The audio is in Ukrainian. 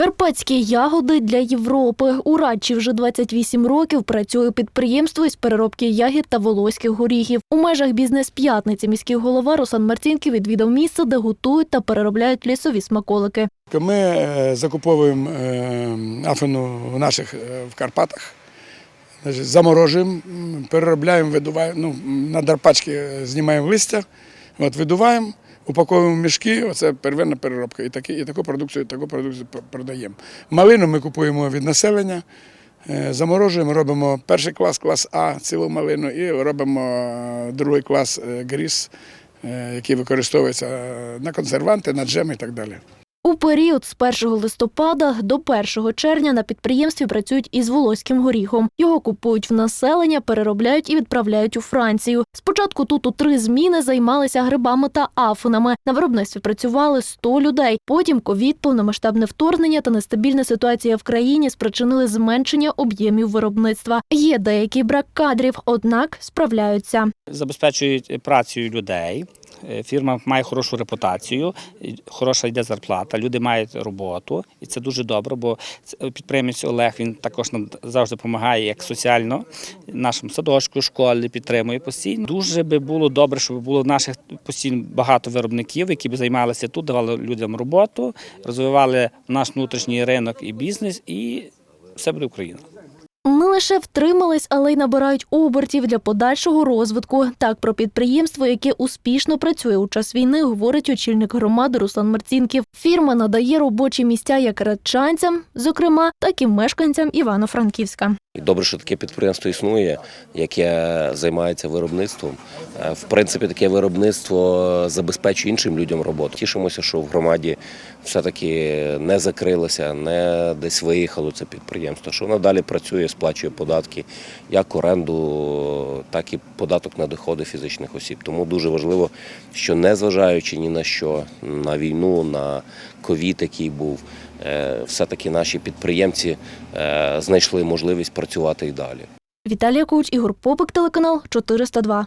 Карпатські ягоди для Європи. У Радчі вже 28 років працює підприємство із переробки ягід та волоських горіхів. У межах бізнес-п'ятниці міський голова Руслан Марцінків відвідав місце, де готують та переробляють лісові смаколики. Ми е, закуповуємо е, афину в наших е, в Карпатах, заморожуємо, переробляємо, видуваємо, ну, на дарпачки знімаємо листя, от, видуваємо, упаковуємо мішки, оце первинна переробка. І, такі, і таку продукцію, і таку продукцію продаємо. Малину ми купуємо від населення, е, заморожуємо, робимо перший клас, клас А, цілу малину, і робимо е, другий клас е, гріз, який використовується на консерванти, на джем і так далі. У період з 1 листопада до 1 червня на підприємстві працюють із волоським горіхом. Його купують в населення, переробляють і відправляють у Францію. Спочатку тут у три зміни займалися грибами та афинами. На виробництві працювали 100 людей. Потім ковід, повномасштабне вторгнення та нестабільна ситуація в країні спричинили зменшення об'ємів виробництва. Є деякий брак кадрів, однак справляються. забезпечують працею людей. Е, Фірма має хорошу репутацію, хороша йде зарплата, люди мають роботу, і це дуже добре, бо підприємець Олег він також нам завжди допомагає як соціально нашим садочку, школі підтримує постійно. Дуже би було добре, щоб було наших постійно багато виробників, які б займалися тут, давали людям роботу, розвивали наш внутрішній ринок і бізнес, і все буде Україна. Не лише втримались, але й набирають обертів для подальшого розвитку. Так про підприємство, яке успішно працює у час війни, говорить очільник громади Руслан Марцінків. Фірма надає робочі місця як радчанцям, зокрема, так і мешканцям Івано-Франківська. Добре, що таке підприємство існує, яке займається виробництвом. Е, В принципі, таке виробництво забезпечує іншим людям роботу. Тішимося, що в громаді все-таки не закрилося, не десь виїхало це підприємство, що воно далі працює, сплачує податки, як оренду, так і податок на доходи фізичних осіб. Тому дуже важливо, що незважаючи ні на що, на війну, на ковід, який був, все-таки наші підприємці е, знайшли можливість працювати і далі. Віталія Куч, Ігор Попик, телеканал 402.